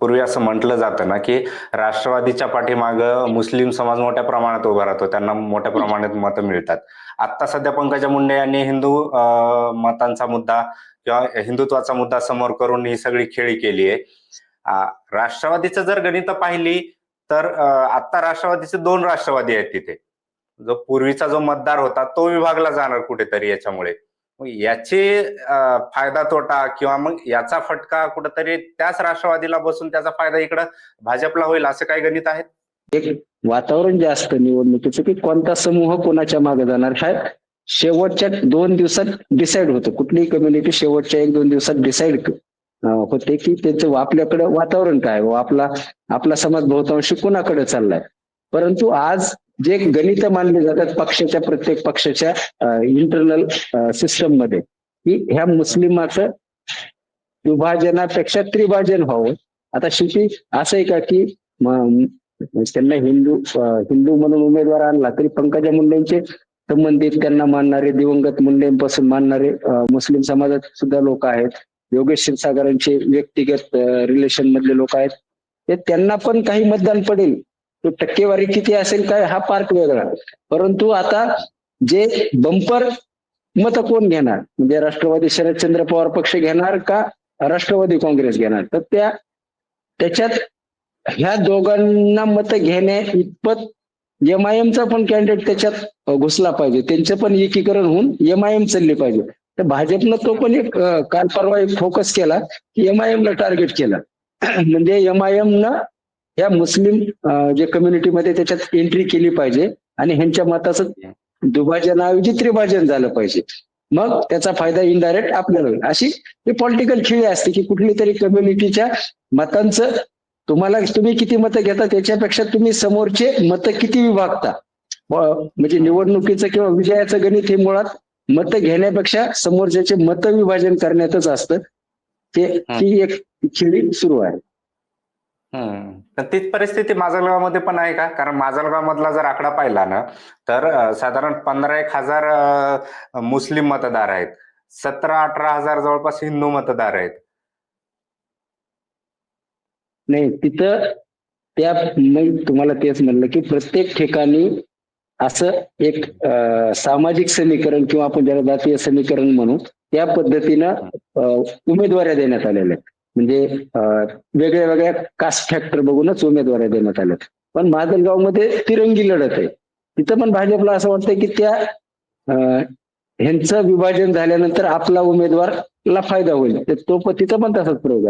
पूर्वी असं म्हटलं जातं ना की राष्ट्रवादीच्या पाठीमागं मुस्लिम समाज मोठ्या प्रमाणात उभा राहतो. त्यांना मोठ्या प्रमाणात मतं मिळतात. आता सध्या पंकजा मुंडे यांनी हिंदू मतांचा मुद्दा किंवा हिंदुत्वाचा मुद्दा समोर करून ही सगळी खेळी केली आहे. राष्ट्रवादीचं जर गणित पाहिली तर आता राष्ट्रवादीचे दोन राष्ट्रवादी आहेत तिथे. जो पूर्वीचा जो मतदार होता तो विभागला जाणार कुठेतरी याच्यामुळे. मग याचे फायदा तोटा किंवा मग याचा फटका कुठेतरी त्याच राष्ट्रवादीला बसून त्याचा फायदा इकडं भाजपला होईल असं काही गणित आहेत एक वातावरण जे असतं निवडणुकीचं की कोणता समूह कोणाच्या मागे जाणार? ह्या शेवटच्या दोन दिवसात डिसाईड होतं. कुठलीही कम्युनिटी शेवटच्या एक दोन दिवसात डिसाईड होते की त्याचं आपल्याकडे वातावरण काय? व आपला आपला समाज बहुतांशी कोणाकडे चाललाय? परंतु आज जे गणित मानले जातात पक्षाच्या प्रत्येक पक्षाच्या इंटरनल सिस्टममध्ये की ह्या मुस्लिमाचं विभाजनापेक्षा त्रिभाजन व्हावं. आता शेवटी असं आहे का की त्यांना हिंदू हिंदू म्हणून उमेदवार आणला तरी पंकजा मुंडेंचे संबंधित त्यांना मानणारे दिवंगत मुंडेंपासून मानणारे मुस्लिम समाजात सुद्धा लोक आहेत. योगेश क्षीरसागरांचे व्यक्तिगत रिलेशन मधले लोक आहेत. ते त्यांना पण काही मतदान पडेल. टक्केवारी किती असेल काय हा पार्ट वेगळा. परंतु आता जे बंपर मत कोण घेणार? म्हणजे राष्ट्रवादी शरदचंद्र पवार पक्ष घेणार का राष्ट्रवादी काँग्रेस घेणार? तर त्या त्याच्यात ह्या दोघांना मत घेणे इतपत एम आय एमचा पण कॅन्डिडेट त्याच्यात घुसला पाहिजे. त्यांचं पण एकीकरण होऊन एम आय एम चालली पाहिजे. तर भाजपनं तो पण एक काल परवा एक फोकस केला की एम आय एमला टार्गेट केला. म्हणजे एम आय एम न या मुस्लिम जे कम्युनिटीमध्ये त्याच्यात एंट्री केली पाहिजे आणि ह्यांच्या मताचं दुभाजनाऐवजी त्रिभाजन झालं पाहिजे. मग त्याचा फायदा इनडायरेक्ट आपल्याला होईल. अशी ही पॉलिटिकल खेळी असते की कुठली तरी कम्युनिटीच्या मतांचं तुम्हाला तुम्ही किती मतं घेता त्याच्यापेक्षा तुम्ही समोरचे मतं किती विभागता? म्हणजे निवडणुकीचं किंवा विजयाचं गणित हे मुळात मतं घेण्यापेक्षा समोरच्याचे मत विभाजन करण्यातच असतं. ते ती एक खेळी सुरू आहे. हम्म. तर तीच परिस्थिती माजलगावमध्ये पण आहे का? कारण माजलगाव मधला जर आकडा पाहिला ना तर साधारण पंधरा एक हजार मुस्लिम मतदार आहेत. सतरा अठरा हजार जवळपास हिंदू मतदार आहेत. नाही तिथं त्या मग तुम्हाला तेच म्हणलं की प्रत्येक ठिकाणी असं एक अं, सामाजिक समीकरण किंवा आपण ज्याला जातीय समीकरण म्हणू त्या पद्धतीनं अं, उमेदवाऱ्या देण्यात आलेल्या आहेत. म्हणजे वेगळ्या वेगळ्या कास्ट फॅक्टर बघूनच उमेदवार देण्यात आल्यात. पण महादलगावमध्ये तिरंगी लढत आहे. तिथं पण भाजपला असं वाटतंय की त्या ह्यांचं विभाजन झाल्यानंतर आपला उमेदवारला फायदा होईल. तर तो पण तिथं पण तसाच प्रयोग आहे.